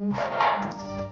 음.